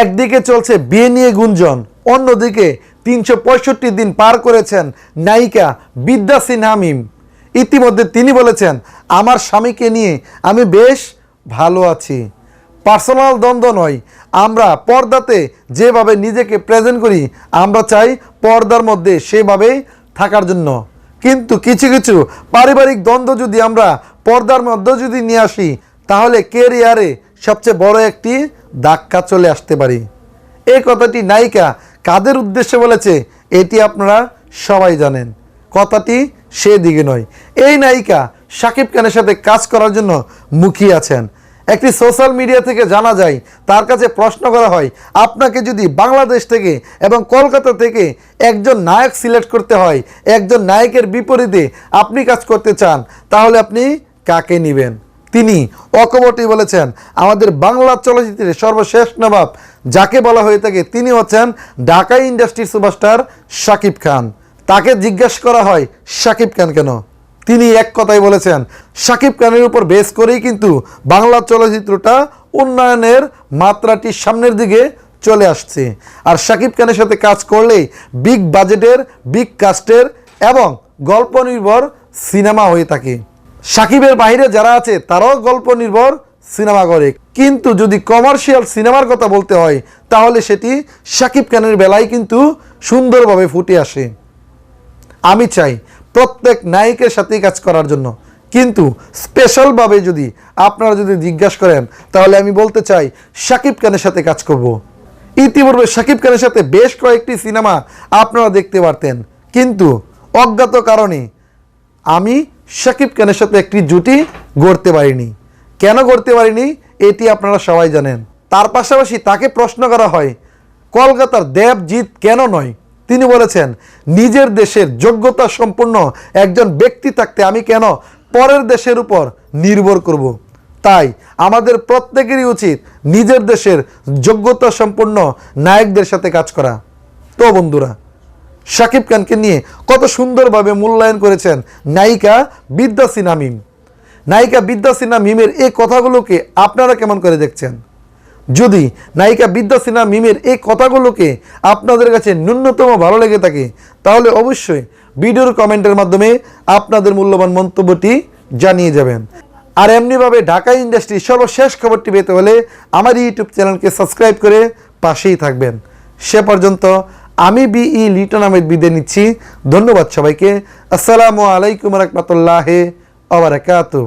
একদিকে চলছে বিয়ে নিয়ে গুঞ্জন, অন্যদিকে তিনশো পঁয়ষট্টি দিন পার করেছেন নায়িকা বিদ্যা সিনহা মিম। ইতিমধ্যে তিনি বলেছেন, আমার স্বামীকে নিয়ে আমি বেশ ভালো আছি। পার্সোনাল দ্বন্দ্ব নয়, আমরা পর্দাতে যেভাবে নিজেকে প্রেজেন্ট করি, আমরা চাই পর্দার মধ্যে সেভাবেই থাকার জন্য। কিন্তু কিছু কিছু পারিবারিক দ্বন্দ্ব যদি আমরা পর্দার মধ্যে যদি নিয়ে আসি, তাহলে কেরিয়ারে সবচেয়ে বড় একটি ধাক্কা চলে আসতে পারি। এই কথাটি নায়িকা কাদের উদ্দেশ্যে বলেছে, এটি আপনারা সবাই জানেন। কথাটি সেদিকে নয়। এই নায়িকা শাকিব খানের সাথে কাজ করার জন্য মুখিয়ে আছেন। একটি সোশ্যাল মিডিয়া থেকে জানা যায়, তার কাছে প্রশ্ন করা হয়, আপনাকে যদি বাংলাদেশ থেকে এবং কলকাতা থেকে একজন নায়ক সিলেক্ট করতে হয়, একজন নায়কের বিপরীতে আপনি কাজ করতে চান, তাহলে আপনি কাকে নেবেন? তিনি অকপটে বলেছেন, আমাদের বাংলা চলচ্চিত্রের সর্বশেষ নবাব যাকে বলা হয়ে থাকে তিনি হচ্ছেন ঢাকা ইন্ডাস্ট্রির সুপারস্টার শাকিব খান। তাকে জিজ্ঞাসা করা হয়, শাকিব খান কেন? তিনি এক কথাই বলেছেন, শাকিব খানের উপর বেস করেই কিন্তু বাংলা চলচ্চিত্রটা উন্নয়নের মাত্রাটি সামনের দিকে চলে আসছে। আর শাকিব খানের সাথে কাজ করলেই বিগ বাজেটের, বিগ কাস্টের এবং গল্প নির্ভর সিনেমা হয়ে থাকে। সাকিবের বাইরে যারা আছে, তারাও গল্প নির্ভর সিনেমা করে। কিন্তু যদি কমার্শিয়াল সিনেমার কথা বলতে হয়, তাহলে সেটি সাকিব খানের বেলায় কিন্তু সুন্দরভাবে ফুটে আসে। আমি চাই প্রত্যেক নায়িকের সাথেই কাজ করার জন্য। কিন্তু স্পেশালভাবে যদি আপনারা যদি জিজ্ঞাসা করেন, তাহলে আমি বলতে চাই সাকিব খানের সাথে কাজ করব। ইতিপূর্বে শাকিব খানের সাথে বেশ কয়েকটি সিনেমা আপনারা দেখতে পারতেন। কিন্তু অজ্ঞাত কারণে আমি শাকিব খানের সাথে একটি জুটি গড়তে পারিনি। কেন গড়তে পারিনি? এটি আপনারা সবাই জানেন। তার পাশাপাশি তাকে প্রশ্ন করা হয়, কলকাতার দেবজিৎ কেন নয়? তিনি বলেছেন, নিজের দেশের যোগ্যতা সম্পন্ন একজন ব্যক্তি থাকতে আমি কেন পরের দেশের উপর নির্ভর করব। তাই আমাদের প্রত্যেকেরই উচিত নিজের দেশের যোগ্যতা সম্পন্ন নায়কদের সাথে কাজ করা। তো বন্ধুরা শাকিব খানকে নিয়ে কত সুন্দরভাবে মূল্যায়ন করেছেন নায়িকা বিদ্যা সিনহা মিম। নায়িকা বিদ্যা সিনহা মিমের এই কথাগুলোকে আপনারা কেমন করে দেখছেন? যদি নায়িকা বিদ্যা সিনহা মিমের এই কথাগুলোকে আপনাদের কাছে ন্যূনতম ভালো লেগে থাকে, তাহলে অবশ্যই ভিডিওর কমেন্টের মাধ্যমে আপনাদের মূল্যবান মন্তব্যটি জানিয়ে যাবেন। আর এমনিভাবে ঢাকা ইন্ডাস্ট্রি সর্বশেষ খবরটি পেতে হলে আমার ইউটিউব চ্যানেলকে সাবস্ক্রাইব করে পাশেই থাকবেন। সে পর্যন্ত আমি বি ই লিটন আহমেদ বিদে নিচ্ছি। ধন্যবাদ সবাইকে। আসসালামু আলাইকুম রহমতুল্লাহ আবরাকাতু